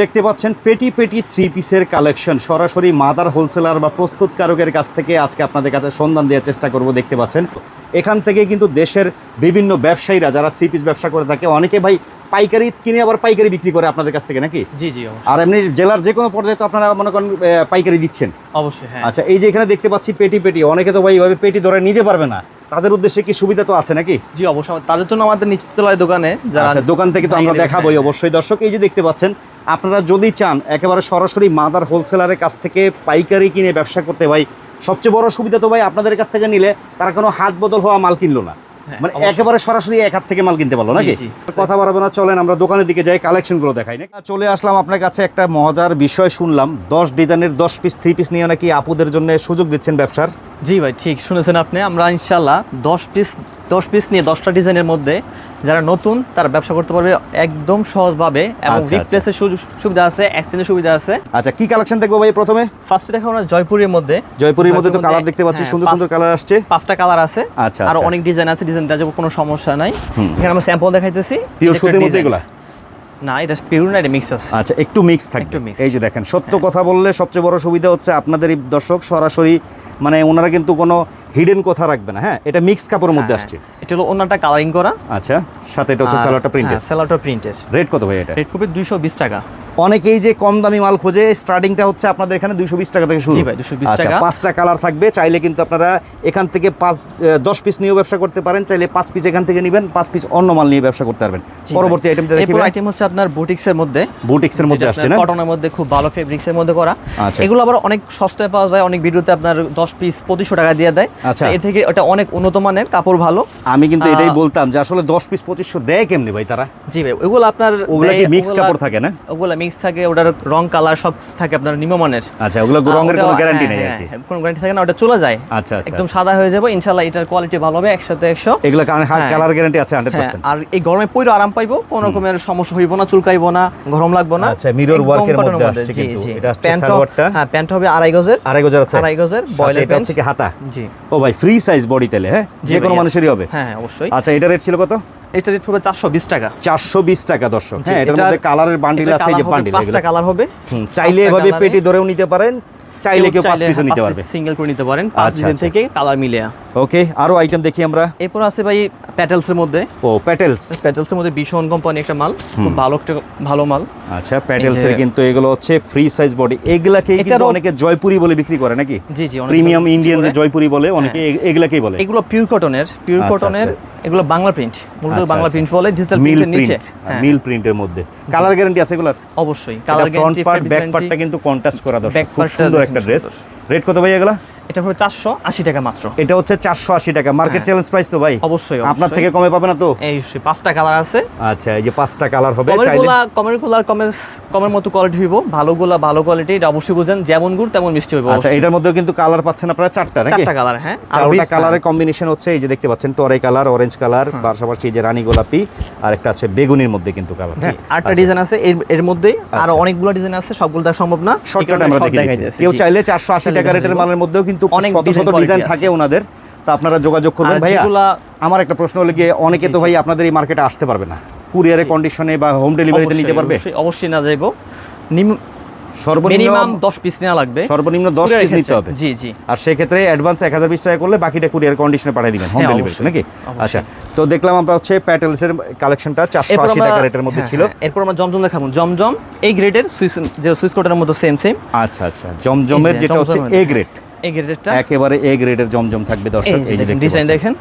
দেখতে পাচ্ছেন পেটি পেটি থ্রি পিসের কালেকশন সরাসরি মাদার হোলসেলার বা প্রস্তুতকারকের কাছ থেকে আজকে আপনাদের কাছে সন্ধান দেওয়ার চেষ্টা করব দেখতে পাচ্ছেন। এখান থেকে কিন্তু দেশের বিভিন্ন ব্যবসায়ীরা যারা থ্রি পিস ব্যবসা করে থাকে অনেকে ভাই পাইকারি কিনে আবার পাইকারি বিক্রি করে আপনাদের কাছ থেকে নাকি? জি জি আর এমনি জেলার যে কোনো পর্যায়ে তো আপনারা মনে করেন পাইকারি দিচ্ছেন। অবশ্যই হ্যাঁ। আচ্ছা এই যে এখানে দেখতে পাচ্ছি পেটি পেটি অনেকে তো ভাই এইভাবে পেটি ধরে নিতে পারবে না। তাদের উদ্দেশ্যে কি সুবিধা তো আছে নাকি? জি অবশ্যই। তাদের জন্য আমাদের নিচতলায় দোকানে যারা আচ্ছা দোকান থেকে তো আমরা দেখাবোই অবশ্যই। দর্শক এই যে দেখতে পাচ্ছেন আপনারা যদি চান একেবারে সরাসরি মাদার হোলসেলারের কাছ থেকে পাইকারি কিনে ব্যবসা করতে ভাই সবচেয়ে বড় সুবিধা তো ভাই আপনাদের কাছ থেকে নিলে তারা কোনো হাত বদল হওয়া মাল কিনলো না। হ্যাঁ, মানে একেবারে সরাসরি এক হাত থেকে মাল কিনতে পারল নাকি? কথা বাড়াবো না চলেন আমরা দোকানের দিকে যাই কালেকশনগুলো দেখাই। না চলে আসলাম আপনার কাছে একটা মজার বিষয় শুনলাম। দশ ডিজাইনের দশ পিস থ্রি পিস নিয়ে নাকি আপুদের জন্য সুযোগ দিচ্ছেন ব্যবসার। জি ভাই ঠিক শুনেছেন আপনি। আমরা ইনশাল্লাহ দশ পিস দশ পিস নিয়ে দশটা ডিজাইনের মধ্যে যারা নতুন তারা ব্যবসা করতে পারবে একদম সহজভাবে এবং আচ্ছা, আচ্ছা। রিপ্লেসের সুবিধা আছে এক্সচেঞ্জের সুবিধা আছে। আচ্ছা কি কালেকশন দেখব ভাই প্রথমে? ফার্স্টে দেখো আমরা জয়পুরের মধ্যে। জয়পুরের মধ্যে তো কালার দেখতে পাচ্ছি হ্যাঁ, সুন্দর সুন্দর কালার আসছে। পাঁচটা কালার আছে। আচ্ছা, আর আচ্ছা। অনেক ডিজাইন আছে ডিজাইন দেওয়ার কোনো সমস্যা নাই। এখানে আমরা স্যাম্পল দেখাইতেছি পিওর সুতির মধ্যে। এগুলা? না এটা পিওর না এটা মিক্স আছে। আচ্ছা একটু মিক্স থাকবে। এই যে দেখেন সত্য কথা বললে সবচেয়ে বড় সুবিধা হচ্ছে আপনাদের দর্শক সরাসরি মানে ওনারা কিন্তু কোনো হিডেন কথা রাখবে না হ্যাঁ? এটা মিক্স কাপড়ের মধ্যে হ্যাঁ, আসছে। এটা হলো অন্যটা কালারিং করা। আচ্ছা সাথে এটা হচ্ছে সালোয়ারটা প্রিন্টেড স্যালাডটা প্রিন্টেড রেট কত ভাই এটা? রেট পড়বে দুইশো বিশ টাকা। অনেকেই যে কম দামি মাল খোঁজে স্টার্টিংটা হচ্ছে আপনাদের এখানে দুইশো বিশ টাকা থেকে শুরু। জি ভাই, 220 আচ্ছা। পাঁচটা কালার থাকবে চাইলে কিন্তু আপনারা এখান থেকে পাঁচ দশ পিস নিয়েও ব্যবসা করতে পারেন চাইলে পাঁচ পিস এখান থেকে নেবেন পাঁচ পিস অন্য মাল নিয়ে ব্যবসা করতে পারবেন। পরবর্তী আইটেমটা দেখি আইটেম হচ্ছে আপনার বুটিক্সের মধ্যে। বুটিক্সের মধ্যে আসছে না? কটনের মধ্যে খুব ভালো ফেব্রিক্সের মধ্যে করা। আচ্ছা। এগুলো আবার অনেক সস্তায় পাওয়া যায় অনেক ভিডিওতে আপনার দশ পিস পঁচিশশো টাকা দিয়ে দেয়। আচ্ছা। এর থেকে ওটা অনেক উন্নত মানের কাপড় ভালো। আমি কিন্তু এটাই বলতাম যে আসলে দশ পিস পঁচিশশো দেয় কেমনি ভাই তারা? জি ভাই ওগুলো আপনার ওগুলা কি মিক্স কাপড় থাকে না? ওগুলো মিক্স থাকে ওটার রং কালার সব থাকে আপনার নিম্নমানের। আচ্ছা ওগুলো রঙের কোনো গ্যারান্টি নেই হ্যাঁ, আর কি। হ্যাঁ, কোনো গ্যারান্টি থাকে না ওটা চলে যায়। আচ্ছা আচ্ছা একদম সাদা হয়ে যাবে ইনশাল্লাহ এটার কোয়ালিটি ভালো হবে একসাথে একশো। এগুলো হ্যাঁ। কালার গ্যারান্টি আছে হান্ড্রেড হ্যাঁ, পার্সেন্ট আর এই গরমে পইরো আরাম পাইবো কোনো রকমের সমস্যা হইব না চুলকাইবো না গরম লাগবো না। আচ্ছা, এর cotton মধ্যে আসছে কিন্তু। এটা আসছে প্যান্টও- হ্যাঁ প্যান্ট হবে আড়াই গজের। আড়াই গজার আছে। আড়াই গজের বয়লের এটা হচ্ছে কি হাতা? জি। ও ভাই ফ্রি সাইজ বডি তেলে হ্যাঁ? যে কোনো মানুষেরই হবে। হ্যাঁ অবশ্যই। আচ্ছা এটা রেট ছিল কত? এটা রেট হবে চারশো বিশ টাকা। চারশো বিশ টাকা দর্শক। হ্যাঁ এটার এটার- মধ্যে কালারের বান্ডিল আছে যে বান্ডিল পাঁচটা কালার হবে। চাইলে এভাবে পেটি ধরেও নিতে পারেন। চাইলে কেউ পাঁচ পিসও নিতে পারবে। সিঙ্গেল করে নিতে পারেন পাঁচ আচ্ছা, ডিজাইন আচ্ছা। থেকে কালার মিলে। ওকে আরও আইটেম দেখি আমরা। এরপর আছে ভাই প্যাটেলস এর মধ্যে। ও প্যাটেলস প্যাটেলস এর মধ্যে ভীষণ কোম্পানি একটা মাল খুব ভালো একটা ভালো মাল। আচ্ছা প্যাটেলস এর কিন্তু এগুলো হচ্ছে ফ্রি সাইজ বডি এগুলাকেই কিন্তু অনেকে জয়পুরি বলে বিক্রি করে নাকি? জি জি প্রিমিয়াম ইন্ডিয়ান যে জয়পুরি বলে অনেকে এগুলাকেই বলে। এগুলো পিওর কটনের পিওর আচ্ছা, কটনের এগুলো বাংলা প্রিন্ট মূলত আচ্ছা, বাংলা আচ্ছা। প্রিন্ট বলে ডিজিটাল প্রিন্টের নিচে। প্রিন্ট হ্যাঁ, মিল প্রিন্টের মধ্যে। কালার গ্যারান্টি আছে এগুলোর? অবশ্যই colour guarantee front part back পার্টটা কিন্তু কন্ট্রাস্ট করা দরকার। খুব সুন্দর একটা ড্রেস রেট কত ভাই এগুলা? এটা হলো চারশো আশি টাকা মাত্র। এটা হচ্ছে চারশো আশি টাকা। মার্কেট। চ্যালেঞ্জ প্রাইস তো ভাই? অবশ্যই আপনার থেকে কমে পাবে না তো? এই পাঁচটা কালার আছে। আচ্ছা এই যে পাঁচটা কালার হবে কমের চাইলে কমের কমের মতো কোয়ালিটি হইব। ভালো গুলা ভালো কোয়ালিটি এটা অবশ্যই বুঝেন যেমন গুড় তেমন মিষ্টি হইব আচ্ছা এটার মধ্যেও কিন্তু কালার পাচ্ছেন আপনারা চারটা নাকি? চারটা কালার হ্যাঁ। চারটা কালারের কম্বিনেশন হচ্ছে এই যে দেখতে পাচ্ছেন টরে কালার অরেঞ্জ কালার পাশাপাশি যে রানী গোলাপি আর একটা আছে বেগুনির মধ্যে কিন্তু কালার হ্যাঁ? আটটা ডিজাইন আছে এর এর মধ্যেই আরও অনেকগুলো ডিজাইন আছে সবগুলো দেখা সম্ভব না। শর্টকাট আমরা দিচ্ছি। কেউ চাইলে চারশো আশি টাকা রেটের মালের মধ্যেও কিন্তু অনেক শত শত ডিজাইন থাকে ওনাদের। তো আপনারা যোগাযোগ করবেন। ভাইয়া আমার একটা প্রশ্ন হলো গিয়ে অনেকে তো ভাই আপনাদের এই মার্কেটে আসতে পারবে না। কুরিয়ারে কন্ডিশনে বা হোম ডেলিভারিতে নিতে পারবে? অবশ্যই, না যাইবো। নিম সর্বনিম্ন মিনিমাম দশ পিস নেওয়া লাগবে। সর্বনিম্ন দশ Courier পিস নিতে হবে। জি জি। আর সেক্ষেত্রে অ্যাডভান্স এক হাজার বিশ টাকা করলে বাকিটা কুরিয়ার কন্ডিশনে পাঠিয়ে দিবেন হোম হ্যাঁ, নাকি? আচ্ছা তো দেখলাম আমরা হচ্ছে প্যাটেলসের কালেকশনটা চারশো এরপর আশি আমরা- টাকা রেটের মধ্যে হ্যাঁ, ছিল। হ্যাঁ, এরপর আমরা জমজম দেখাবো। জমজম এই গ্রেডের সুইস যে সুইস কোটের মতো সেম সেম আচ্ছা আচ্ছা জমজমের যেটা হচ্ছে এ গ্রেড এই গ্রেডেরটা একেবারে এ গ্রেডের জমজম থাকবে দর্শক এই যে ডিজাইন দেখেন।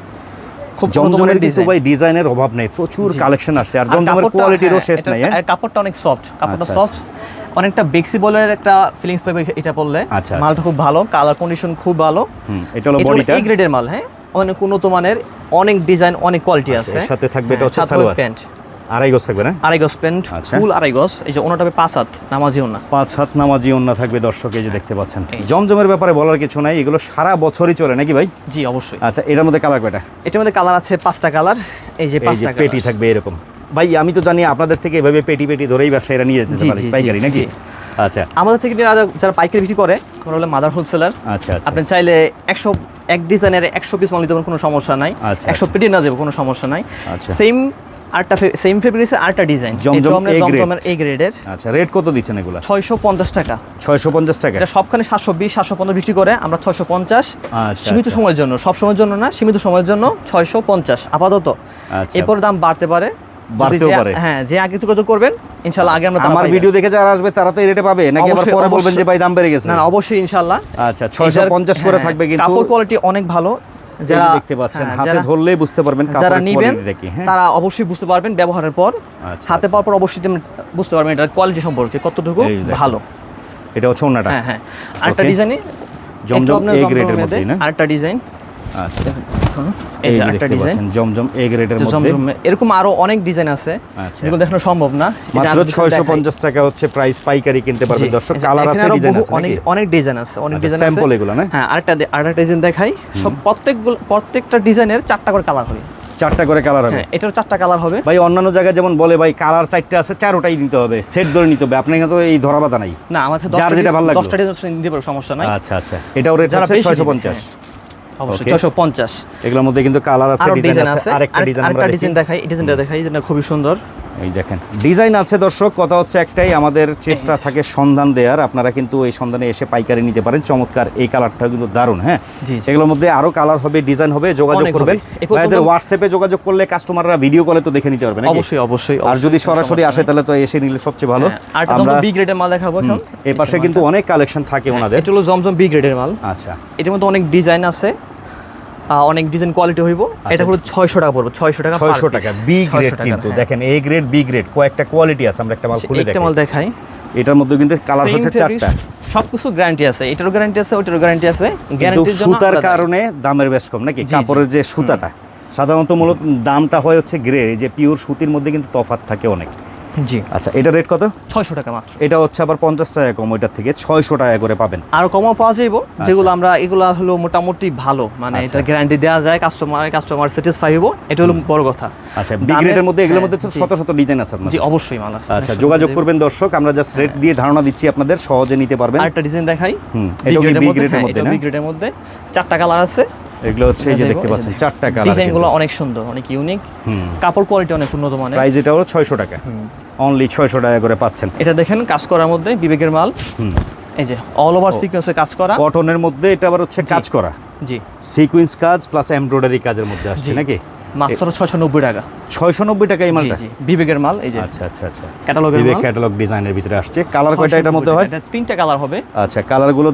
খুব জমজমের কিন্তু ভাই ডিজাইনের অভাব নেই প্রচুর কালেকশন আসছে আর জমজমের কোয়ালিটিরও হ্যাঁ, শেষ নাই হ্যাঁ। আর কাপড়টা অনেক সফট কাপড়টা আচ্ছা, সফট অনেকটা বেক্সি বলের একটা ফিলিংস পাবে এটা পড়লে আচ্ছা, মালটা খুব ভালো কালার কন্ডিশন খুব ভালো। এটা হলো বডিটা। এই গ্রেডের মাল হ্যাঁ? অনেক উন্নত মানের অনেক ডিজাইন অনেক কোয়ালিটি আছে। সাথে থাকবে এটা হ্যাঁ, হচ্ছে সালোয়ার। প্যান্ট আড়াই গজ থাকবে না? আড়াই গজ প্যান্ট আচ্ছা। ফুল আড়াই গজ। এই যে ওনাটা হবে পাঁচ হাত নামাজিও না পাঁচ হাত নামাজি ওন্না থাকবে দর্শক এই যে দেখতে পাচ্ছেন। জমজমের ব্যাপারে বলার কিছু নাই এগুলো সারা বছরই চলে নাকি ভাই? জি অবশ্যই। আচ্ছা এটার মধ্যে কালার কয়টা? এটার মধ্যে কালার আছে পাঁচটা কালার এই যে পাঁচটা পেটি থাকবে এরকম। ভাই আমি তো জানি আপনাদের থেকে এভাবে পেটি পেটি ধরেই ব্যবসায়ীরা নিয়ে যেতে পারে পাইকারি নাকি? আচ্ছা। আমাদের থেকে যারা পাইকারি বিক্রি করে ওরা হলো মাদার হোলসেলার আচ্ছা আচ্ছা। আপনি চাইলে একশো এক ডিজাইনের একশো পিস মাল নিতে কোনো সমস্যা নাই। আচ্ছা, একশো পেটি না যাবে কোনো সমস্যা নাই। আচ্ছা। সেম আরেকটা সেম ফেব্রিক্সে ডিজাইন জমজম জমজমের এ গ্রেডের আচ্ছা রেট কত দিচ্ছেন এগুলা? ছয়শো পঞ্চাশ টাকা। ছয়শো পঞ্চাশ টাকা। এটা সবখানে সাতশো বিশ সাতশো পঞ্চাশ বিক্রি করে আমরা ছয়শো পঞ্চাশ। আচ্ছা, সীমিত আচ্ছা। সময়ের জন্য সব সময়ের জন্য না সীমিত সময়ের জন্য ছয়শো পঞ্চাশ। আপাতত। আচ্ছা। এরপর দাম বাড়তে পারে। বাড়তেও পারে। হ্যাঁ যে আগে যোগাযোগ করবেন আগে আমরা আমার ভিডিও দেখে যারা আসবে তারা তো এই রেটে পাবে। নাকি আবার অবশ্যই, পরে বলবেন যে ভাই দাম বেড়ে গেছে? না অবশ্যই ইনশাল্লাহ। আচ্ছা ছয়শো এটার- পঞ্চাশ করে হ্যাঁ, থাকবে কিন্তু কাপড় কোয়ালিটি অনেক ভালো। যারা দেখতে পাচ্ছেন হ্যাঁ, হাতে ধরলেই বুঝতে পারবেন যারা নিবেন হ্যাঁ। তারা অবশ্যই বুঝতে পারবেন ব্যবহারের পর। আচ্ছা, হাতে আচ্ছা। পাওয়ার পর অবশ্যই বুঝতে পারবেন এটার কোয়ালিটি সম্পর্কে কতটুকু ভালো। এটা হচ্ছে অন্যটা হ্যাঁ হ্যাঁ। আরেকটা. ডিজাইনে জমজম এ গ্রেডের মধ্যে না? আরেকটা ডিজাইন। আচ্ছা। এই এই যে যে দেখতে পাচ্ছেন জমজম এ গ্রেডের মধ্যে। এরকম আরও অনেক ডিজাইন আছে। আচ্ছা। যেগুলো দেখানো সম্ভব না। মাত্র আমি কিছু ছয়শো দেখাই। পঞ্চাশ টাকা হচ্ছে প্রাইস পাইকারি কিনতে দর্শক কালার আছে ডিজাইন আছে অনেক অনেক ডিজাইন আছে অনেক আচ্ছা, ডিজাইন আছে। sample এগুলো না? হ্যাঁ আরেকটা আরেকটা ডিজাইন দেখাই। সব প্রত্যেকগুলো প্রত্যেকটা ডিজাইনের চারটা করে কালার হবে। চারটা করে কালার হবে। হ্যাঁ এটার চারটা কালার হবে। ভাই অন্যান্য জায়গায় যেমন বলে ভাই কালার চারটে আছে চারোটাই নিতে হবে। সেট ধরে নিতে হবে। আপনার তো এই ধরা বাধা নাই। না আমাদের যার যেটা ভালো লাগল। দশটা ডিজাইন দিতে পারো সমস্যা নাই। আচ্ছা আচ্ছা। এটাও রেট হচ্ছে বেশি ছয়শো নিবে, পঞ্চাশ। অবশ্যই Okay. ছয়শো পঞ্চাশ। এগুলোর মধ্যে কিন্তু কালার আছে ডিজাইন ডিজাইন আছে আছে আরেকটা ডিজাইন আমরা ডিজাইন দেখাই এই ডিজাইনটা দেখাই এই খুবই সুন্দর। এই দেখেন ডিজাইন আছে দর্শক কথা হচ্ছে একটাই আমাদের চেষ্টা থাকে সন্ধান দেওয়ার আপনারা কিন্তু এই সন্ধানে এসে পাইকারি নিতে পারেন চমৎকার এই কালারটাও কিন্তু দারুণ হ্যাঁ। এগুলোর মধ্যে আরও কালার হবে ডিজাইন হবে যোগাযোগ করবেন। হোয়াটসঅ্যাপে যোগাযোগ করলে কাস্টমাররা ভিডিও কলে তো দেখে নিতে পারবে নাকি? অবশ্যই অবশ্যই আর যদি সরাসরি আসে তাহলে তো এসে নিলে সবচেয়ে ভালো। হ্যাঁ, আমরা বি গ্রেডের মাল দেখাবো এখন। এই পাশে কিন্তু অনেক কালেকশন থাকে ওনাদের। এটা হলো জমজম বি গ্রেডের মাল। আচ্ছা। এটার মধ্যে অনেক ডিজাইন আছে। অনেক ডিজাইন কোয়ালিটি হইব। এটা হলো ছয়শো টাকা পড়বে ছয়শো টাকা per ছয়শো piece। টাকা বি গ্রেড কিন্তু। হ্যাঁ। দেখেন এ গ্রেড বি গ্রেড কয়েকটা কোয়ালিটি আছে আমরা একটা মাল খুলে একটা মাল দেখাই। এটার মধ্যে কিন্তু কালার হচ্ছে চারটা। সবকিছু গ্যারান্টি আছে এটারও গ্যারান্টি আছে ওটারও গ্যারান্টি আছে। কিন্তু গ্যারান্টির জন্য সুতার কারণে দামের বেশ কম নাকি। কাপড়ের যে সুতাটা সাধারণত মূলত দামটা হয় হচ্ছে গ্রে যে পিওর সুতির মধ্যে কিন্তু তফাৎ থাকে অনেক। জি। আচ্ছা এটা রেট কত? ছয়শো টাকা মাত্র। এটা হচ্ছে আবার পঞ্চাশ টাকা কম ওইটার থেকে ছয়শো টাকা করে পাবেন। আরও কমও পাওয়া যাইব যেগুলো আমরা এগুলো হলো মোটামুটি ভালো মানে আচ্ছা। এটা গ্যারান্টি দেওয়া যায় কাস্টমার কাস্টমার স্যাটিসফাই হব এটা হলো বড় কথা। আচ্ছা বি গ্রেডের মধ্যে এগুলোর মধ্যে হ্যাঁ। শত শত ডিজাইন আছে আপনার জি অবশ্যই মাল আছে। আচ্ছা যোগাযোগ করবেন দর্শক আমরা জাস্ট রেট দিয়ে ধারণা দিচ্ছি আপনাদের সহজে নিতে পারবেন। আরেকটা ডিজাইন দেখাই। হুম, এটাও কি মধ্যে? না? বি গ্রেডের মধ্যে। চারটা কালার আছে। এগুলো হচ্ছে এই যে দেখতে পাচ্ছেন চারটা কালার ডিজাইনগুলো অনেক সুন্দর অনেক ইউনিক কাপড় কোয়ালিটি অনেক উন্নত মানের। প্রাইস এটা হলো ছয়শো টাকা। অনলি ছয়শো টাকা করে পাচ্ছেন। এটা দেখেন কাজ করার মধ্যে বিবেকের মাল। এই যে অল ওভার সিকোয়েন্সে কাজ করা। কটনের মধ্যে এটা আবার হচ্ছে কাজ করা। জি। সিকুয়েন্স কাজ প্লাস এমব্রয়ডারি কাজের মধ্যে আসছে নাকি? মাত্র ছয়শো নব্বই টাকা। ছয়শো নব্বই টাকা এই মালটা? বিবেকের মাল এই যে আচ্ছা আচ্ছা আচ্ছা। ক্যাটালগের বিবেক ক্যাটালগ ডিজাইনের ভিতরে আসছে। কালার কয়টা এটার মধ্যে হয়? এটা তিনটা কালার হবে। আচ্ছা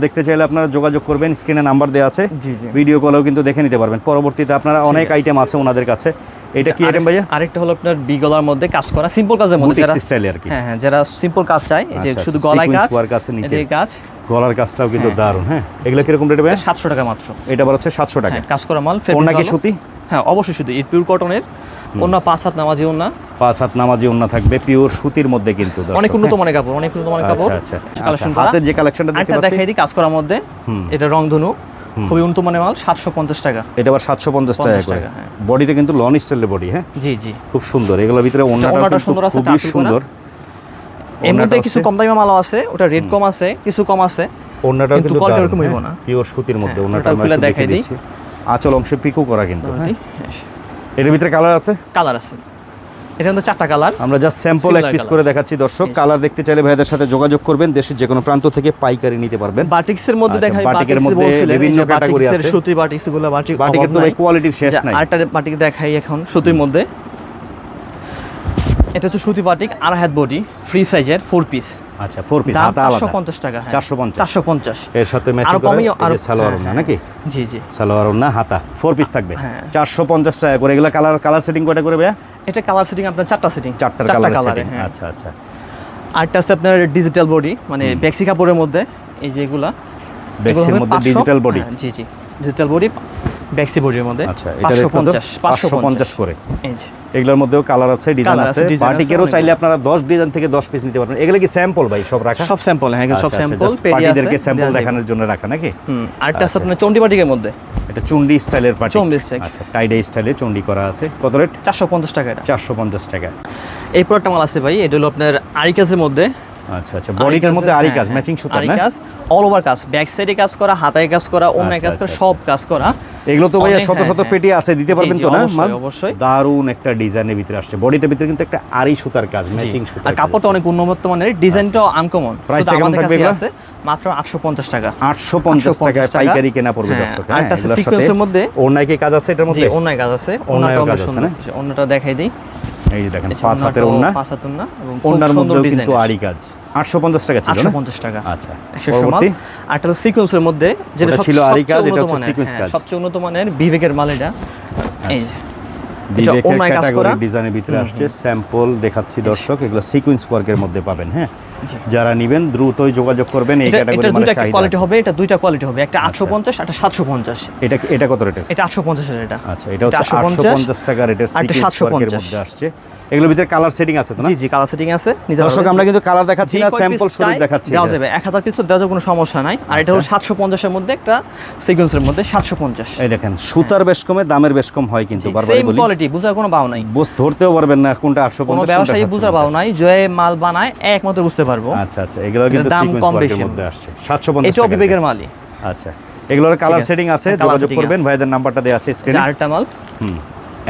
দেখতে চাইলে আপনারা যোগাযোগ করবেন স্ক্রিনে নাম্বার দেওয়া আছে। ভিডিও কলেও কিন্তু দেখে নিতে পারবেন। পরবর্তীতে আপনারা অনেক আইটেম আছে ওনাদের কাছে। এটা কি আইটেম ভাইয়া? আরেকটা হলো আপনার বি গলার মধ্যে কাজ করা সিম্পল কাজের মধ্যে যারা স্টাইলে আর কি। হ্যাঁ হ্যাঁ যারা সিম্পল কাজ চায় এই যে আচ্ছা, শুধু আচ্ছা, গলায় কাজ work আছে নিচে। কাজ। গলার কাজটাও কিন্তু হ্যাঁ। দারুণ হ্যাঁ। এগুলো কীরকম রেট ভাইয়া? সাতশো টাকা মাত্র। এটা হচ্ছে সাতশো টাকা। হ্যাঁ কাজ করা মাল ওড়না কি ভালো। সুতি? হ্যাঁ অবশ্যই শুধু এই পিওর কটনের অন্য পাঁচ হাত নামাজি অন্য পাঁচ হাত নামাজি ওন্না থাকবে পিওর সুতির মধ্যে কিন্তু অনেক উন্নত হ্যাঁ? মানের কাপড় অনেক উন্নত মানের কাপড়। আচ্ছা। আচ্ছা আচ্ছা হাতের যে কালেকশনটা দেখতে পাচ্ছি দেখাই দিই কাজ করার মধ্যে। এটা রংধনু খুবই উন্নত মানের মাল সাতশো পঞ্চাশ টাকা। এটা আবার সাতশো পঞ্চাশ টাকা করে। হ্যাঁ। বডিটা কিন্তু লন স্টাইলের বডি হ্যাঁ? জি জি। খুব সুন্দর। এগুলোর ভিতরে ওন্নাটা কিন্তু সুন্দর আছে, খুবই সুন্দর। এর মধ্যে কিছু কম দামি মালও আছে ওটা রেট কম আছে কিছু কম আছে। ওন্নাটাও কিন্তু quality দারুণ, হইবো হ্যাঁ, না। পিওর সুতির মধ্যে হ্যাঁ, ওন্নাটা ওটা আমরা দেখাই দিই। দিচ্ছি। আঁচল অংশে পিকো করা কিন্তু হ্যাঁ? এটার ভিতরে কালার আছে? কালার আছে। এটা মধ্যে চারটা কালার। আমরা জাস্ট স্যাম্পল এক পিস করে দেখাচ্ছি দর্শক। কালার দেখতে চাইলে ভাইদের সাথে যোগাযোগ করবেন দেশের যে কোনো প্রান্ত থেকে পাইকারি নিতে পারবেন। বাটিক্সের মধ্যে আচ্ছা, দেখাই বাটিকের মধ্যে বিভিন্ন ক্যাটাগরি আছে। আছে। সুতি বাটিক্সগুলো বাটিক বাটিকের তো ভাই কোয়ালিটির শেষ নাই। আরেকটা বাটিক দেখাই এখন সুতির মধ্যে। এটা হচ্ছে সুতি বাটিক আর হাত বডি ফ্রি সাইজের ফোর পিস আচ্ছা ফোর পিস হাতা আলাদা। টাকা হ্যাঁ। 450 চারশো পঞ্চাশ। এর সাথে ম্যাচিং করে এই যে সালোয়ার হ্যাঁ, হ্যাঁ। নাকি? জি জি। সালোয়ার ওড়না হাতা ফোর পিস থাকবে। হ্যাঁ। চারশো পঞ্চাশ টাকা করে এগুলো কালার কালার সেটিং কয়টা করে ভাইয়া? এটা কালার সেটিং আপনার চারটা সেটিং চারটার কালার সেটিং হ্যাঁ। আচ্ছা আচ্ছা। আরেকটা আছে আপনার ডিজিটাল বডি মানে বেক্সি কাপড়ের মধ্যে এই যে এগুলা। বেক্সির মধ্যে ডিজিটাল বডি হ্যাঁ, জি জি। ডিজিটাল বডি বেক্সি বডির মধ্যে আচ্ছা এটা রেট কত 550 পঞ্চাশ করে। এগুলোর মধ্যেও কালার আছে ডিজাইন আছে। বাটিকেরও চাইলে আপনারা দশ ডিজাইন থেকে দশ পিস নিতে পারবেন। এগুলো কি স্যাম্পল ভাই সব রাখা? সব স্যাম্পল হ্যাঁ সব আচ্ছা, আচ্ছা, স্যাম্পল পার্টিদেরকে স্যাম্পল দেখানোর জন্য রাখা নাকি? হুম আছে আচ্ছা। আপনার চন্ডি বাটিকের মধ্যে। এটা চুন্ডি স্টাইলের পার্টি। চন্ডি style। আচ্ছা টাইডে স্টাইলে চুন্ডি করা আছে। কত রেট চারশো পঞ্চাশ টাকা এটা। চারশো পঞ্চাশ টাকা। এই প্রোডাক্টটা মাল আছে ভাই এটা হলো আপনার আরিকাজের মধ্যে। আচ্ছা আচ্ছা বডিটার মধ্যে আরি কাজ ম্যাচিং সুতা না? কাজ অল ওভার কাজ। ব্যাক সাইডে কাজ করা হাতায় কাজ করা অন্য আচ্ছা, কাজ করা আচ্ছা, সব কাজ করা। এগুলো তো ভাইয়া শত হ্যাঁ, শত হ্যাঁ। পেটি আছে দিতে পারবেন তো না মাল অবশ্যই। দারুণ একটা ডিজাইনের ভিতরে আসছে বডিটার ভিতরে কিন্তু একটা আড়ি সুতার কাজ ম্যাচিং সুতার আর কাপড়টা অনেক উন্নত মানের ডিজাইনটাও আনকমন প্রাইসটা কেমন থাকবে এগুলো? আছে মাত্র আটশো পঞ্চাশ টাকা আটশো পঞ্চাশ 850 টাকায় টাকা। পাইকারি কেনা পড়বে হ্যাঁ, দর্শক আর হ্যাঁ সিকোয়েন্সের এগুলোর সাথে মধ্যে। ওড়নায় কি কাজ আছে এটার মধ্যে অন্যায় কাজ আছে ওনাই ওনাটাও কাজ আছে সুন্দর না? ওনাটা দেখাই দিই এই যে দেখেন পাঁচ হাতের ওন্না পাঁচ হাত ওন্না এবং খুব মধ্যেও কিন্তু আড়ি কাজ। আটশো পঞ্চাশ টাকা ছিল আটশো না পঞ্চাশ টাকা। আচ্ছা সিকোয়েন্সের মধ্যে যেটা ছিল আড়ি কাজ, এটা হচ্ছে হ্যাঁ, কাজ। আচ্ছা। সবচেয়ে উন্নত মানের বিবেকের মাল এটা। এই যে বিবেকের ক্যাটাগরি ডিজাইনের ভিতরে আসছে স্যাম্পল দেখাচ্ছি দর্শক এগুলো সিকোয়েন্স ওয়ার্কের মধ্যে পাবেন হ্যাঁ। যারা নেবেন দ্রুতই যোগাযোগ করবেন এই ক্যাটাগরি মানে চাহিদা কোয়ালিটি হবে এটা দুইটা কোয়ালিটি হবে একটা আটশো পঞ্চাশ একটা সাতশো পঞ্চাশ। এটা এটা কত রেটের এটা আটশো পঞ্চাশের এটা। আচ্ছা এটা হচ্ছে আটশো পঞ্চাশ টাকা রেটের 750 ওয়ার্কের মধ্যে আসছে। এগুলোর ভিতরে কালার সেটিং আছে তো না? জি জি কালার সেটিং আছে দর্শক আমরা কিন্তু কালার দেখাচ্ছি না স্যাম্পল piece দেখাচ্ছি দেওয়া যাবে। এক হাজার পিস দেওয়া যাবে কোনো সমস্যা নাই। আর এটা হলো আচ্ছা। এর মধ্যে একটা সিকোয়েন্সের মধ্যে সাতশো পঞ্চাশ। এই দেখেন সুতার বেশ কমে দামের বেশ কম হয় কিন্তু বারবারই সেম বলি। কোয়ালিটি বুঝার কোনো বাও নাই। বুঝ ধরতেও পারবেন না কোনটা আটশো কোনো পঞ্চাশ ব্যবসায়ী বুঝার বাও নাই যে মাল বানায় একমাত্র বুঝতে পারব। আচ্ছা আচ্ছা এগুলো কিন্তু সিকোয়েন্স ওয়ার্কের মধ্যে আসছে। সাতশো পঞ্চাশ এটাও টাকা মালই। আচ্ছা এগুলোর কালার আছে। সেটিং আছে হ্যাঁ, যোগাযোগ করবেন ভাইদের নাম্বারটা দেওয়া আছে এটা স্ক্রিনে আরেকটা মাল। হুম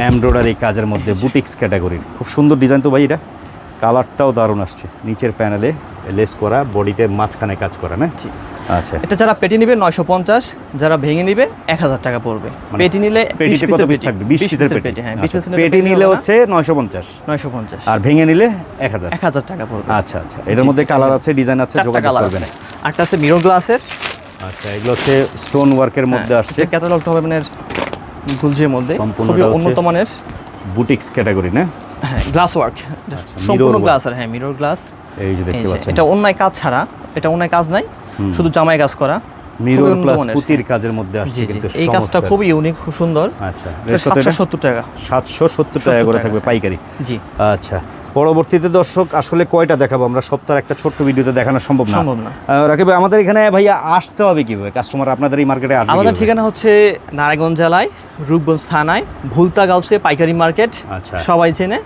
এমব্রয়ডারি কাজের মধ্যে বুটিক্স ক্যাটাগরির খুব সুন্দর ডিজাইন তো ভাই এটা। কালারটাও দারুণ আসছে নিচের প্যানেলে লেস করা বডিতে মাঝখানে কাজ করা না? আচ্ছা। এটা যারা পেটি নিবে নয়শো পঞ্চাশ যারা ভেঙে নিবে এক হাজার টাকা পড়বে। মানে পেটি নিলে পেটিতে কত পিস থাকবে? বিশ পিসের পেটি। হ্যাঁ আচ্ছা, পেটি নিলে হচ্ছে নয়শো পঞ্চাশ। নয়শো পঞ্চাশ। আর ভেঙে নিলে এক হাজার। এক হাজার টাকা পড়বে। আচ্ছা আচ্ছা। এটার মধ্যে কালার আছে ডিজাইন আছে যোগাযোগ করবেন একটা আছে। মিরর গ্লাসের। আচ্ছা এগুলো হচ্ছে স্টোন ওয়ার্কের হ্যাঁ, মধ্যে আসছে। ক্যাটালগটা হবে আপনার গুলজির মধ্যে। হচ্ছে উন্নত মানের। বুটিক্স ক্যাটাগরি না? হ্যাঁ গ্লাস ওয়ার্ক আচ্ছা, সম্পূর্ণ গ্লাস আর হ্যাঁ মিরর গ্লাস এই যে দেখতে পাচ্ছেন। এটা অন্যায় কাজ ছাড়া এটা অন্যায় কাজ নাই শুধু জামাই কাজ করা। মিরর প্লাস পুতির কাজের মধ্যে আসছে কিন্তু এই কাজটা খুবই ইউনিক খুব সুন্দর। আচ্ছা সাতশো সত্তর টাকা। সাতশো সত্তর টাকা করে থাকবে পাইকারি। জি। আচ্ছা পরবর্তীতে দর্শক আসলে কয়টা দেখাবো আমরা? সপ্তাহের একটা ছোট্ট ভিডিওতে দেখানো সম্ভব না। সম্ভব না। রাকিব আমাদের এখানে ভাইয়া আসতে হবে কীভাবে? কাস্টমার আপনাদের এই মার্কেটে আসবে আমাদের ঠিকানা হচ্ছে নারায়ণগঞ্জ জেলায় রূপগঞ্জ থানায় ভুলতা গাউসে পাইকারি মার্কেট আচ্ছা। সবাই চেনে।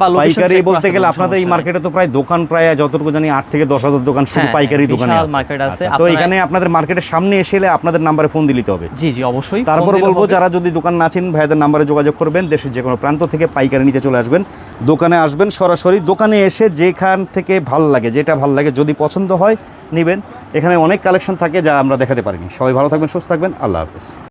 বা পাইকারি বলতে গেলে আপনাদের এই মার্কেটে তো প্রায় দোকান প্রায় যতটুকু জানি আট থেকে দশ হাজার দোকান শুধু হ্যাঁ, পাইকারি দোকানে বিশাল আছে। আচ্ছা, তো এখানে আপনাদের মার্কেটের সামনে এসে আপনাদের নাম্বারে ফোন দিতে হবে। জি জি অবশ্যই তারপর বলব যারা যদি দোকান না চিন ভাইদের নাম্বারে যোগাযোগ করবেন দেশের যে কোনো প্রান্ত থেকে পাইকারি নিতে চলে আসবেন। দোকানে আসবেন সরাসরি দোকানে এসে যেখান থেকে ভালো লাগে যেটা ভালো লাগে যদি পছন্দ হয় নেবেন। এখানে অনেক কালেকশন থাকে যা আমরা দেখাতে পারিনি। সবাই ভালো থাকবেন সুস্থ থাকবেন। আল্লাহ হাফেজ।